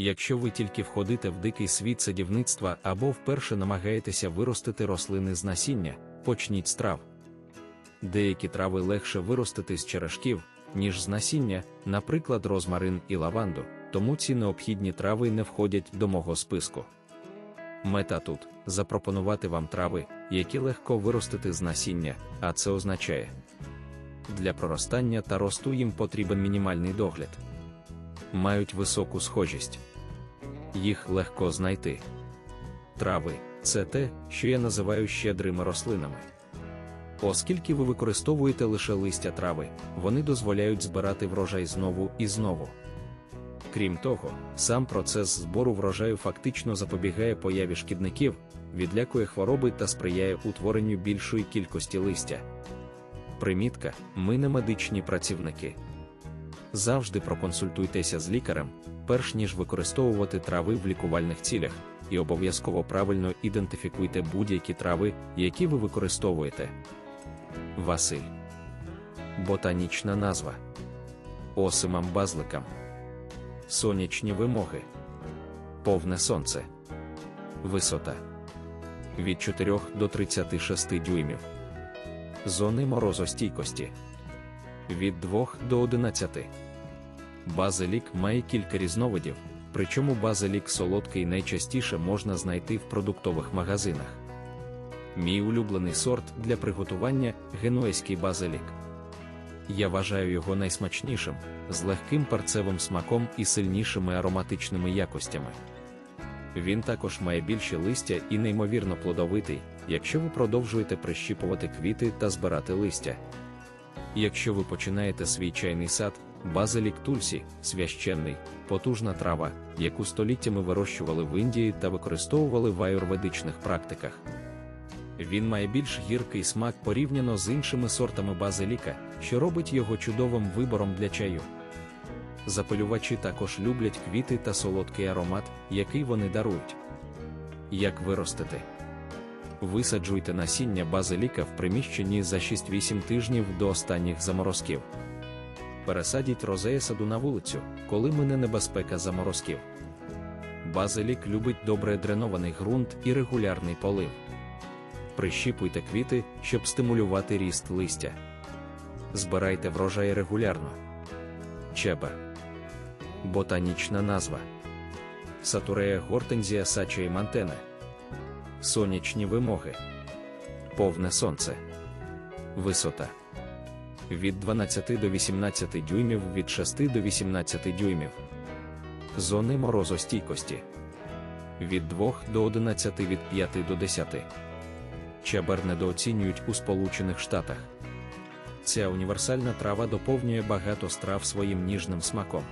Якщо ви тільки входите в дикий світ садівництва або вперше намагаєтеся виростити рослини з насіння, почніть з трав. Деякі трави легше виростити з черешків, ніж з насіння, наприклад, розмарин і лаванду, тому ці необхідні трави не входять до мого списку. Мета тут запропонувати вам трави, які легко виростити з насіння, а це означає, для проростання та росту їм потрібен мінімальний догляд. Мають високу схожість. Їх легко знайти. Трави це те, що я називаю щедрими рослинами. Оскільки ви використовуєте лише листя трави, вони дозволяють збирати врожай знову і знову. Крім того, сам процес збору врожаю фактично запобігає появі шкідників, відлякує хвороби та сприяє утворенню більшої кількості листя. Примітка: ми не медичні працівники. Завжди проконсультуйтеся з лікарем, перш ніж використовувати трави в лікувальних цілях, і обов'язково правильно ідентифікуйте будь-які трави, які ви використовуєте. Василь. Ботанічна назва. Осимам базликам. Сонячні вимоги. Повне сонце. Висота. Від 4 до 36 дюймів. Зони морозостійкості. Від 2 до 11. Базилік має кілька різновидів, причому базилік солодкий найчастіше можна знайти в продуктових магазинах. Мій улюблений сорт для приготування генуезький базилік. Я вважаю його найсмачнішим, з легким перцевим смаком і сильнішими ароматичними якостями. Він також має більше листя і неймовірно плодовитий, якщо ви продовжуєте прищіпувати квіти та збирати листя. Якщо ви починаєте свій чайний сад, базилік тульсі, священний, потужна трава, яку століттями вирощували в Індії та використовували в аюрведичних практиках. Він має більш гіркий смак порівняно з іншими сортами базиліка, що робить його чудовим вибором для чаю. Запилювачі також люблять квіти та солодкий аромат, який вони дарують. Як виростити? Висаджуйте насіння базиліка в приміщенні за 6-8 тижнів до останніх заморозків. Пересадіть розея саду на вулицю, коли мине небезпека заморозків. Базилік любить добре дренований ґрунт і регулярний полив. Прищіпуйте квіти, щоб стимулювати ріст листя. Збирайте врожай регулярно. Чебер. Ботанічна назва. Сатурея гортензія сачої мантене. Сонячні вимоги. Повне сонце. Висота. Від 12 до 18 дюймів від 6 до 18 дюймів. Зони морозостійкості. Від 2 до 11 від 5 до 10. Чебер недооцінюють у Сполучених Штатах. Ця універсальна трава доповнює багато страв своїм ніжним смаком.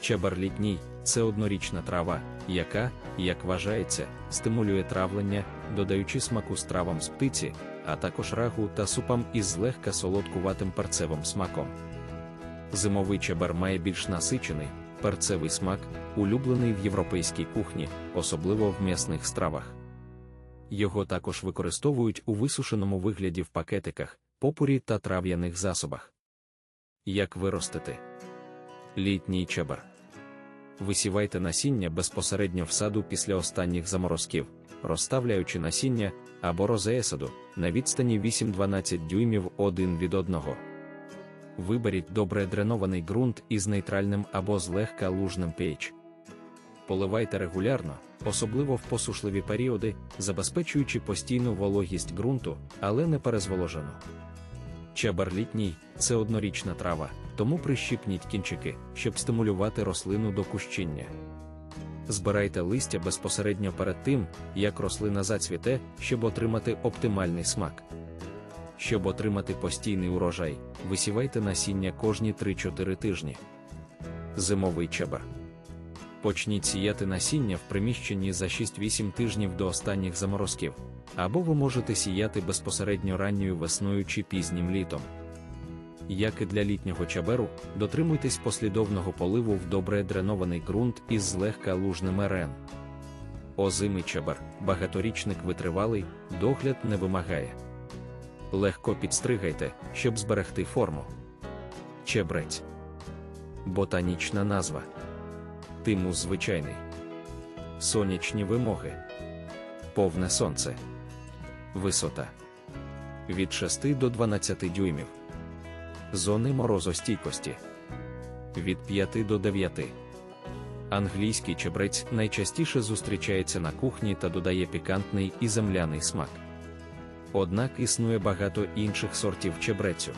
Чебер літній це однорічна трава, яка, як вважається, стимулює травлення, додаючи смаку стравам з птиці, а також рагу та супам із злегка солодкуватим перцевим смаком. Зимовий чебер має більш насичений, перцевий смак, улюблений в європейській кухні, особливо в м'ясних стравах. Його також використовують у висушеному вигляді в пакетиках, попурі та трав'яних засобах. Як виростити літній чебер. Висівайте насіння безпосередньо в саду після останніх заморозків, розставляючи насіння або розеесаду на відстані 8-12 дюймів один від одного. Виберіть добре дренований ґрунт із нейтральним або злегка лужним pH. Поливайте регулярно, особливо в посушливі періоди, забезпечуючи постійну вологість ґрунту, але не перезволожену. Чебар літній це однорічна трава, тому прищіпніть кінчики, щоб стимулювати рослину до кущіння. Збирайте листя безпосередньо перед тим, як рослина зацвіте, щоб отримати оптимальний смак. Щоб отримати постійний урожай, висівайте насіння кожні 3-4 тижні. Зимовий чебар. Почніть сіяти насіння в приміщенні за 6-8 тижнів до останніх заморозків, або ви можете сіяти безпосередньо ранньою весною чи пізнім літом. Як і для літнього чаберу, дотримуйтесь послідовного поливу в добре дренований ґрунт із злегка лужним рен. Озимий чабер, багаторічник витривалий, догляд не вимагає. Легко підстригайте, щоб зберегти форму. Чебрець. Ботанічна назва тимус звичайний. Сонячні вимоги. Повне сонце. Висота від 6 до 12 дюймів. Зони морозостійкості від 5 до 9. Англійський чебрець найчастіше зустрічається на кухні та додає пікантний і земляний смак. Однак існує багато інших сортів чебрецю.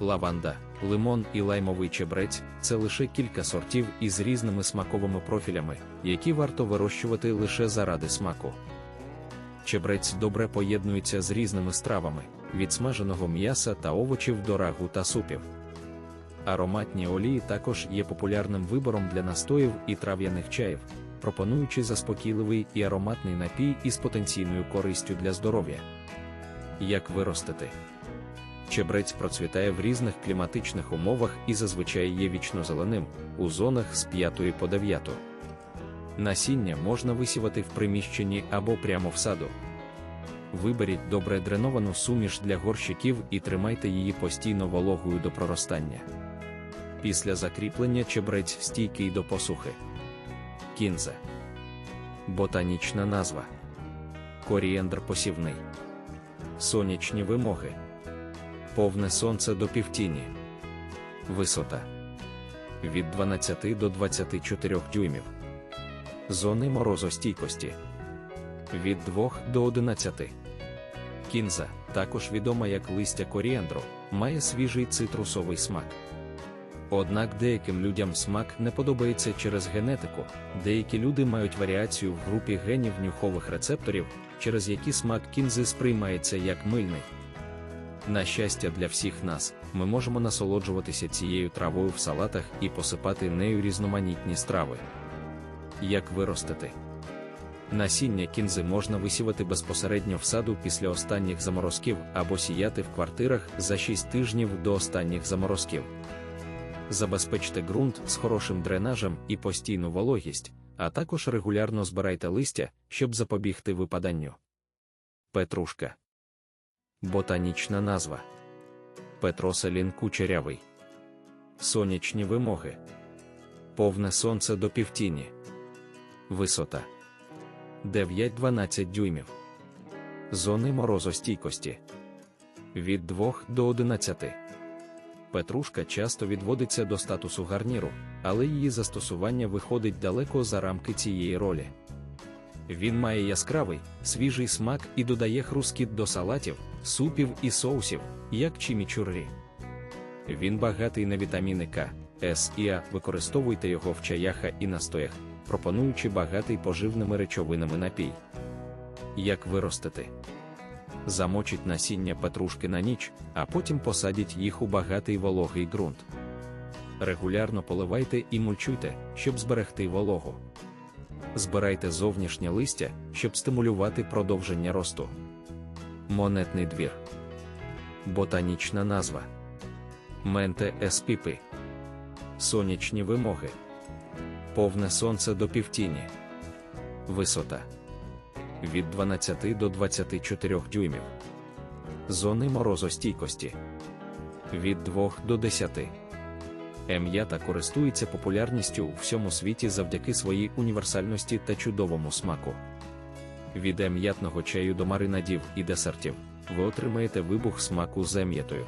Лаванда, лимон і лаймовий чебрець це лише кілька сортів із різними смаковими профілями, які варто вирощувати лише заради смаку. Чебрець добре поєднується з різними стравами, від смаженого м'яса та овочів до рагу та супів. Ароматні олії також є популярним вибором для настоїв і трав'яних чаїв, пропонуючи заспокійливий і ароматний напій із потенційною користю для здоров'я. Як виростити? Чебрець процвітає в різних кліматичних умовах і зазвичай є вічнозеленим у зонах з 5 по 9. Насіння можна висівати в приміщенні або прямо в саду. Виберіть добре дреновану суміш для горщиків і тримайте її постійно вологою до проростання. Після закріплення чебрець стійкий до посухи. Кінза. Ботанічна назва. Корієндр посівний. Сонячні вимоги. Повне сонце до півтіні. Висота від 12 до 24 дюймів. Зони морозостійкості від 2 до 11. Кінза, також відома як листя коріандру, має свіжий цитрусовий смак. Однак деяким людям смак не подобається через генетику, деякі люди мають варіацію в групі генів нюхових рецепторів, через які смак кінзи сприймається як мильний. На щастя, для всіх нас, ми можемо насолоджуватися цією травою в салатах і посипати нею різноманітні страви. Як виростити? Насіння кінзи можна висівати безпосередньо в саду після останніх заморозків або сіяти в квартирах за 6 тижнів до останніх заморозків. Забезпечте ґрунт з хорошим дренажем і постійну вологість, а також регулярно збирайте листя, щоб запобігти випаданню. Петрушка. Ботанічна назва. Петроселін кучерявий. Сонячні вимоги. Повне сонце до півтіні. Висота 9-12 дюймів. Зони морозостійкості від 2 до 11. Петрушка часто відводиться до статусу гарніру, але її застосування виходить далеко за рамки цієї ролі. Він має яскравий, свіжий смак і додає хрускіт до салатів, супів і соусів, як чімічуррі. Він багатий на вітаміни К, С і А. Використовуйте його в чаях і настоях, пропонуючи багатий поживними речовинами напій. Як виростити? Замочіть насіння петрушки на ніч, а потім посадіть їх у багатий вологий ґрунт. Регулярно поливайте і мульчуйте, щоб зберегти вологу. Збирайте зовнішнє листя, щоб стимулювати продовження росту. Монетний двір. Ботанічна назва. Менте еспіпи. Сонячні вимоги. Повне сонце до півтіні. Висота від 12 до 24 дюймів. Зони морозостійкості від 2 до 10. Ем'ята користується популярністю у всьому світі завдяки своїй універсальності та чудовому смаку. Від ем'ятного чаю до маринадів і десертів ви отримаєте вибух смаку з ем'ятою.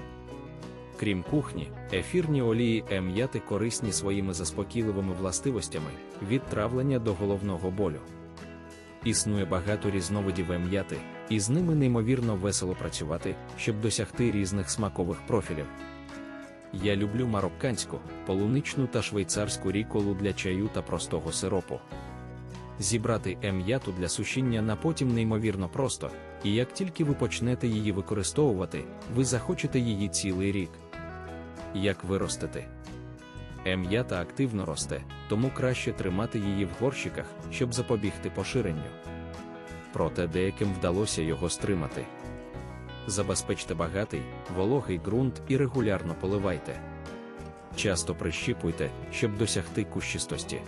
Крім кухні, ефірні олії ем'яти корисні своїми заспокійливими властивостями від травлення до головного болю. Існує багато різновидів ем'яти, і з ними неймовірно весело працювати, щоб досягти різних смакових профілів. Я люблю марокканську, полуничну та швейцарську ріколу для чаю та простого сиропу. Зібрати ем'яту для сушіння на потім неймовірно просто, і як тільки ви почнете її використовувати, ви захочете її цілий рік. Як виростити? Ем'ята активно росте, тому краще тримати її в горщиках, щоб запобігти поширенню. Проте деяким вдалося його стримати. Забезпечте багатий, вологий ґрунт і регулярно поливайте. Часто прищіпуйте, щоб досягти кущистості.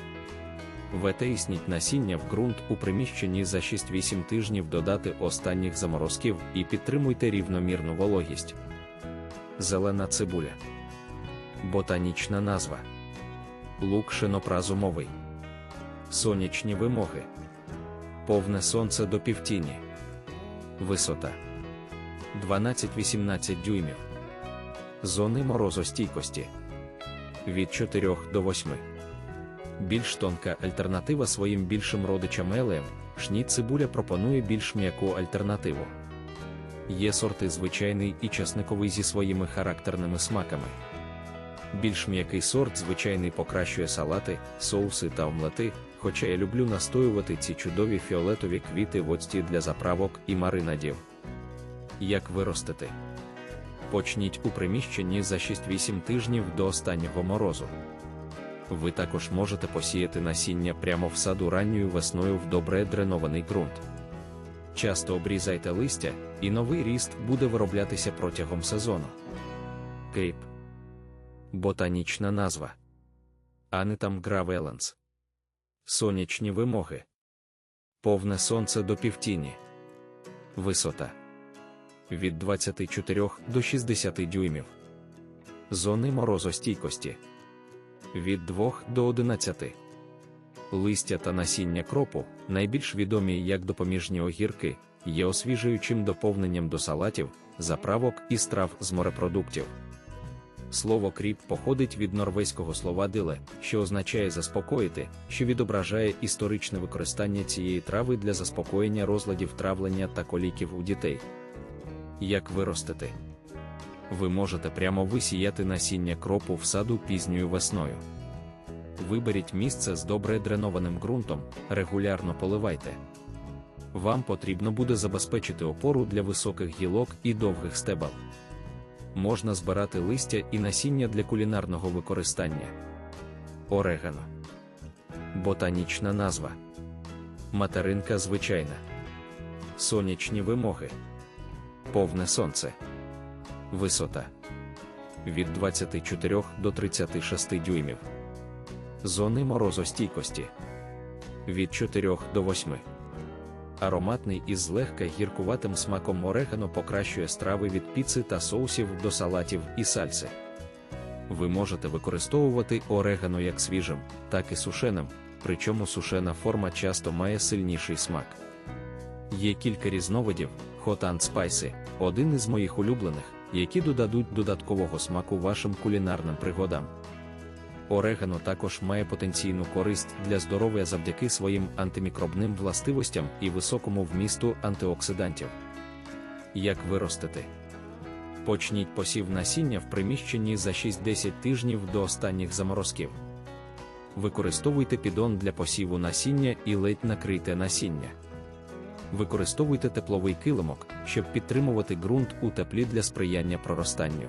Ветеїсніть насіння в ґрунт у приміщенні за 6-8 тижнів додати останніх заморозків і підтримуйте рівномірну вологість. Зелена цибуля. Ботанічна назва. Лук шинопразумовий. Сонячні вимоги. Повне сонце до півтіні. Висота 12-18 дюймів. Зони морозостійкості від 4 до 8. Більш тонка альтернатива своїм більшим родичам елеям, шніт цибуля пропонує більш м'яку альтернативу. Є сорти звичайний і часниковий зі своїми характерними смаками. Більш м'який сорт звичайний покращує салати, соуси та омлети, хоча я люблю настоювати ці чудові фіолетові квіти в оцті для заправок і маринадів. Як виростити? Почніть у приміщенні за 6-8 тижнів до останнього морозу. Ви також можете посіяти насіння прямо в саду ранньою весною в добре дренований ґрунт. Часто обрізайте листя, і новий ріст буде вироблятися протягом сезону. Ботанічна назва. Анетам Гравеланс. Сонячні вимоги. Повне сонце до півтіні. Висота від 24 до 60 дюймів. Зони морозостійкості від 2 до 11. Листя та насіння кропу, найбільш відомі як допоміжні огірки, є освіжуючим доповненням до салатів, заправок і страв з морепродуктів. Слово кріп походить від норвезького слова диле, що означає заспокоїти, що відображає історичне використання цієї трави для заспокоєння розладів травлення та коліків у дітей. Як виростити? Ви можете прямо висіяти насіння кропу в саду пізньою весною. Виберіть місце з добре дренованим ґрунтом, регулярно поливайте. Вам потрібно буде забезпечити опору для високих гілок і довгих стебел. Можна збирати листя і насіння для кулінарного використання. Орегано. Ботанічна назва. Материнка звичайна. Сонячні вимоги. Повне сонце. Висота від 24 до 36 дюймів. Зони морозостійкості від 4 до 8. Ароматний із злегка гіркуватим смаком орегано покращує страви від піци та соусів до салатів і сальси. Ви можете використовувати орегано як свіжим, так і сушеним, причому сушена форма часто має сильніший смак. Є кілька різновидів, Hot and Spicy – один із моїх улюблених, які додадуть додаткового смаку вашим кулінарним пригодам. Орегано також має потенційну користь для здоров'я завдяки своїм антимікробним властивостям і високому вмісту антиоксидантів. Як виростити? Почніть посів насіння в приміщенні за 6-10 тижнів до останніх заморозків. Використовуйте підон для посіву насіння і ледь накрийте насіння. Використовуйте тепловий килимок, щоб підтримувати ґрунт у теплі для сприяння проростанню.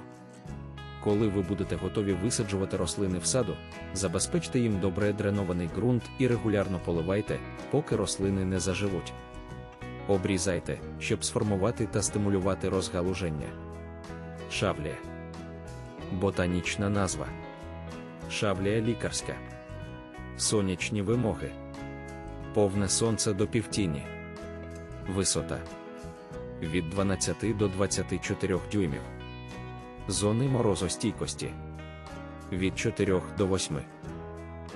Коли ви будете готові висаджувати рослини в саду, забезпечте їм добре дренований ґрунт і регулярно поливайте, поки рослини не заживуть. Обрізайте, щоб сформувати та стимулювати розгалуження. Шавлія. Ботанічна назва. Шавлія лікарська. Сонячні вимоги. Повне сонце до півтіні. Висота від 12 до 24 дюймів. Зони морозостійкості від 4 до 8.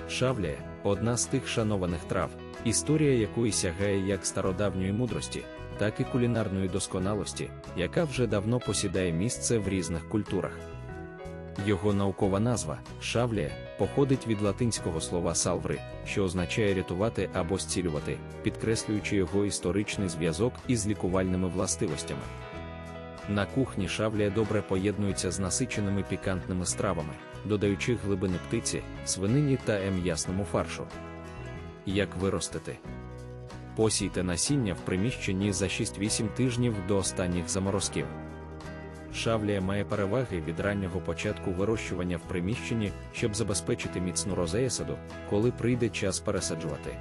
Шавлія одна з тих шанованих трав, історія якої сягає як стародавньої мудрості, так і кулінарної досконалості, яка вже давно посідає місце в різних культурах. Його наукова назва шавлія походить від латинського слова салври, що означає рятувати або зцілювати, підкреслюючи його історичний зв'язок із лікувальними властивостями. На кухні шавлія добре поєднується з насиченими пікантними стравами, додаючи глибини птиці, свинині та м'ясному фаршу. Як виростити? Посійте насіння в приміщенні за 6-8 тижнів до останніх заморозків. Шавлія має переваги від раннього початку вирощування в приміщенні, щоб забезпечити міцну розеясаду, коли прийде час пересаджувати.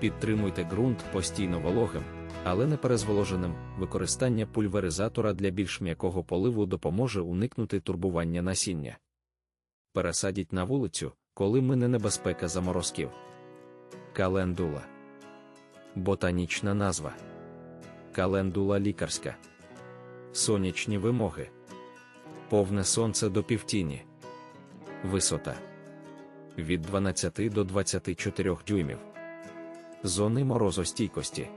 Підтримуйте ґрунт постійно вологим, але не перезволоженим. Використання пульверизатора для більш м'якого поливу допоможе уникнути турбування насіння. Пересадіть на вулицю, коли мине небезпека заморозків. Календула. Ботанічна назва. Календула лікарська. Сонячні вимоги. Повне сонце до півтіні. Висота від 12 до 24 дюймів. Зони морозостійкості.